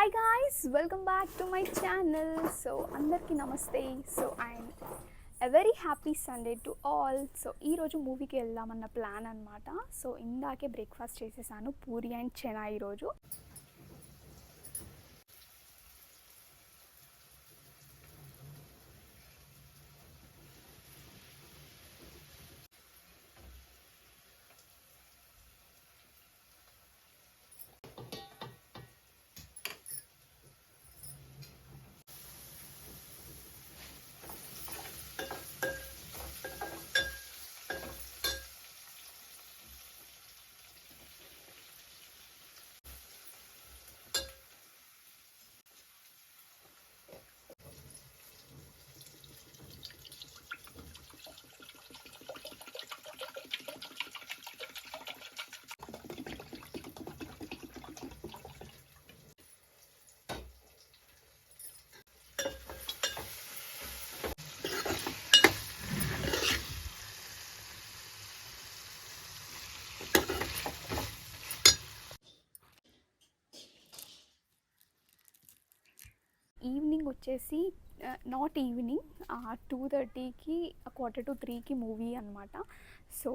Hi guys welcome back to my channel so అందరికీ నమస్తే. So and a very happy Sunday to all so ఈరోజు మూవీకి వెళ్దామన్న plan అనమాట సో ఇందాకే బ్రేక్ఫాస్ట్ చేసేసాను పూరి అండ్ చెనా ఈరోజు ఈవినింగ్ వచ్చేసి నాట్ ఈవినింగ్ టూ థర్టీకి క్వార్టర్ టు త్రీకి మూవీ అనమాట సో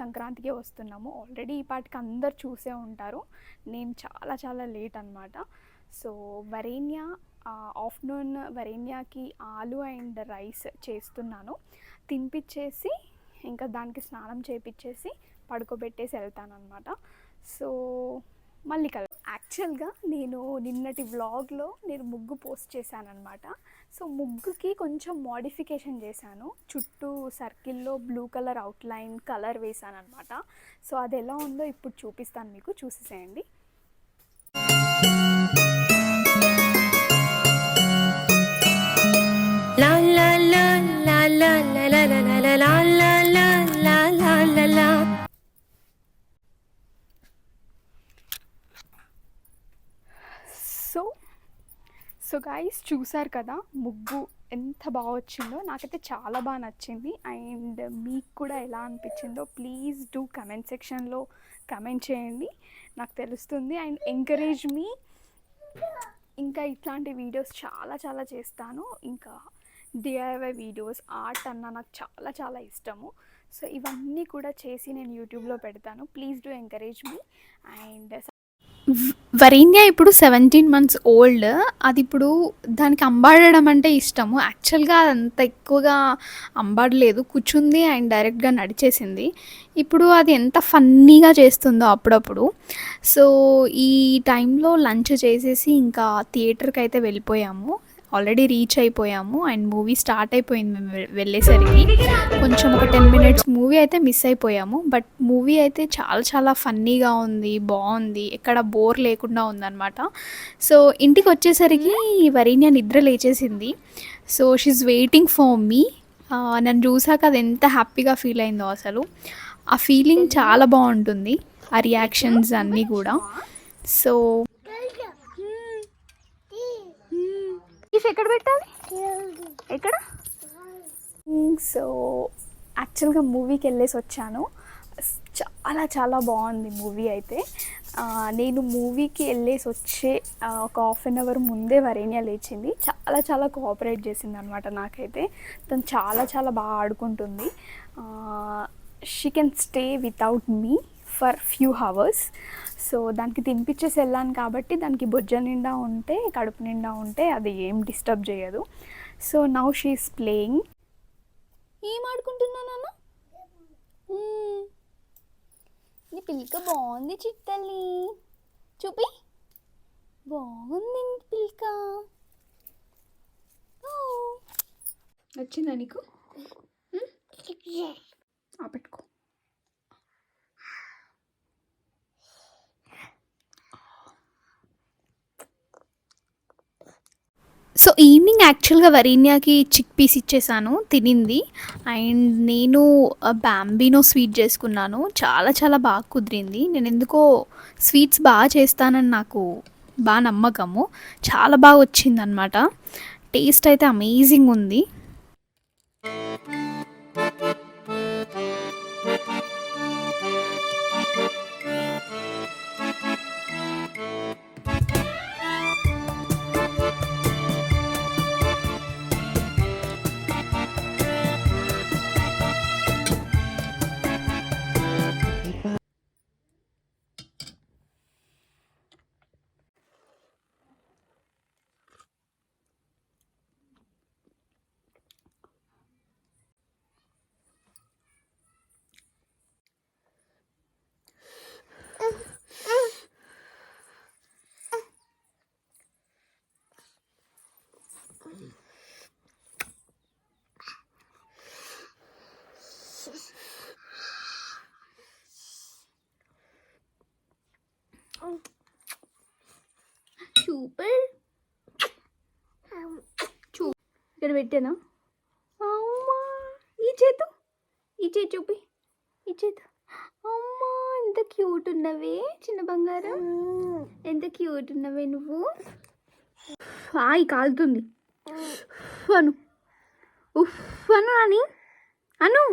సంక్రాంతికే వస్తున్నాము. ఆల్రెడీ ఈ పాటికి అందరు చూసే ఉంటారు. నేను చాలా చాలా లేట్ అనమాట సో వరేణ్య ఆఫ్టర్నూన్ వరేణ్యకి ఆలు అండ్ రైస్ చేస్తున్నాను. తినిపించేసి ఇంకా దానికి స్నానం చేపించేసి పడుకోబెట్టేసి వెళ్తాను అనమాట సో మళ్ళీ కల యాక్చువల్గా నేను నిన్నటి వ్లాగ్లో నేను ముగ్గు పోస్ట్ చేశాను అనమాట సో ముగ్గుకి కొంచెం మోడిఫికేషన్ చేశాను. చుట్టూ సర్కిల్లో బ్లూ కలర్ అవుట్లైన్ కలర్ వేసాను అనమాట సో అది ఎలా ఉందో ఇప్పుడు చూపిస్తాను మీకు. చూసేసేయండి. సో గాయస్ చూసారు కదా ముగ్గు ఎంత బాగా వచ్చిందో. నాకైతే చాలా బాగా నచ్చింది. అండ్ మీకు కూడా ఎలా అనిపించిందో ప్లీజ్ డూ కమెంట్ సెక్షన్లో కమెంట్ చేయండి. నాకు తెలుస్తుంది. అండ్ ఎంకరేజ్ మీ ఇంకా ఇట్లాంటి వీడియోస్ చాలా చాలా చేస్తాను. ఇంకా డిఐవై వీడియోస్ ఆర్ట్ అన్న నాకు చాలా చాలా ఇష్టము. సో ఇవన్నీ కూడా చేసి నేను యూట్యూబ్లో పెడతాను. Please do encourage me and Varinya ఇప్పుడు సెవెంటీన్ మంత్స్ ఓల్డ్ అది ఇప్పుడు దానికి అంబాడడం అంటే ఇష్టము. యాక్చువల్గా అంత ఎక్కువగా అంబాడలేదు. కూర్చుంది అండ్ డైరెక్ట్గా నడిచేసింది. ఇప్పుడు అది ఎంత ఫన్నీగా చేస్తుందో అప్పుడప్పుడు. సో ఈ టైంలో లంచ్ చేసేసి ఇంకా థియేటర్కి అయితే వెళ్ళిపోయాము. ఆల్రెడీ రీచ్ అయిపోయాము అండ్ మూవీ స్టార్ట్ అయిపోయింది మేము వె- వెళ్ళేసరికి. కొంచెం ఒక టెన్ మినిట్స్ మూవీ అయితే మిస్ అయిపోయాము బట్ మూవీ అయితే చాలా చాలా ఫన్నీగా ఉంది బాగుంది ఎక్కడ బోర్ లేకుండా ఉందన్నమాట. సో ఇంటికి వచ్చేసరికి వరీన్య నిద్ర లేచేసింది. So she's waiting for me నన్ను చూసాక అది ఎంత హ్యాపీగా ఫీల్ అయిందో అసలు. ఆ ఫీలింగ్ చాలా బాగుంటుంది ఆ రియాక్షన్స్ అన్నీ కూడా. సో ఇఫ్ ఎక్కడ పెట్టాలి? ఎక్కడ? సో యాక్చువల్గా మూవీకి వెళ్ళేసి వచ్చాను. చాలా చాలా బాగుంది మూవీ అయితే. నేను మూవీకి వెళ్ళేసి వచ్చే ఒక హాఫ్ అన్ అవర్ ముందే వరేణ్య లేచింది. చాలా చాలా కోఆపరేట్ చేసింది అనమాట నాకైతే. తను చాలా చాలా బాగా ఆడుకుంటుంది. She can stay without me for few hours so దానికి తినిపించేసి వెళ్ళాను కాబట్టి దానికి బొజ్జ నిండా ఉంటే కడుపు నిండా ఉంటే అది ఏం డిస్టర్బ్ చేయదు. So now she's playing. ఏం ఆడుకుంటున్నా నాన్న? మ్మ్. నీ పిల్క బాగుంది చిట్టల్లి చూపి. బాగుంది పిల్క. నచ్చిందా నీకు? మ్మ్? సో ఈవినింగ్ యాక్చువల్గా వరీన్యాకి చిక్ పీస్ ఇచ్చేసాను తినింది. అండ్ నేను బ్యాంబీనో స్వీట్ చేసుకున్నాను. చాలా చాలా బాగా కుదిరింది. నేను ఎందుకో స్వీట్స్ బాగా చేస్తానని నాకు బాగా నమ్మకము. చాలా బాగా వచ్చిందనమాట టేస్ట్ అయితే అమేజింగ్ ఉంది. సూపర్. చూ. ఇక్కడ పెట్టానా? అమ్మా ఈ చేతు ఈ చేతి చూపి ఈ చేతు. అమ్మా ఎంత క్యూట్ ఉన్నవే చిన్న బంగారం. ఎంత క్యూట్ ఉన్నవే నువ్వు. ఆయి కాలుతుంది. ఉఫ్ అను. ఉఫ్ అను అని అను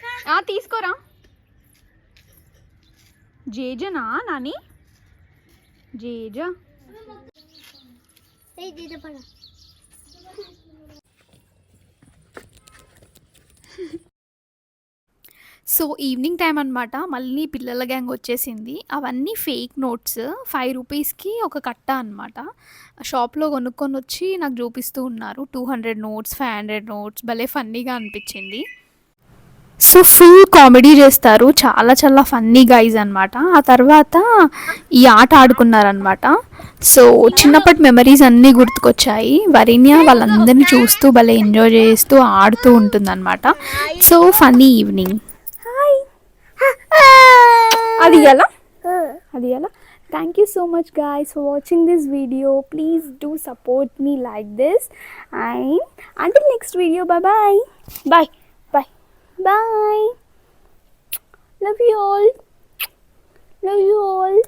ఆ, తీసుకోరా. జేజనా నాని? జేజ. సో ఈవినింగ్ టైం అనమాట మళ్ళీ పిల్లల గ్యాంగ్ వచ్చేసింది. అవన్నీ ఫేక్ నోట్స్ ఫైవ్ రూపీస్కి ఒక కట్ట అనమాట షాప్లో కొనుక్కొని వచ్చి నాకు చూపిస్తూ ఉన్నారు. Two hundred notes five hundred notes భలే ఫన్నీగా అనిపించింది. సో ఫుల్ కామెడీ చేస్తారు. చాలా చాలా ఫన్నీ గైజ్ అనమాట ఆ తర్వాత ఈ ఆట ఆడుకున్నారనమాట సో చిన్నప్పటి మెమరీస్ అన్నీ గుర్తుకొచ్చాయి. వరిన్య వాళ్ళందరినీ చూస్తూ భలే ఎంజాయ్ చేస్తూ ఆడుతూ ఉంటుందన్నమాట. సో ఫన్నీ ఈవినింగ్ హాయ్ అది ఎలా? అది ఎలా? Thank you so much guys for watching this video please do support me like this and until next video bye bye bye bye bye love you all love you all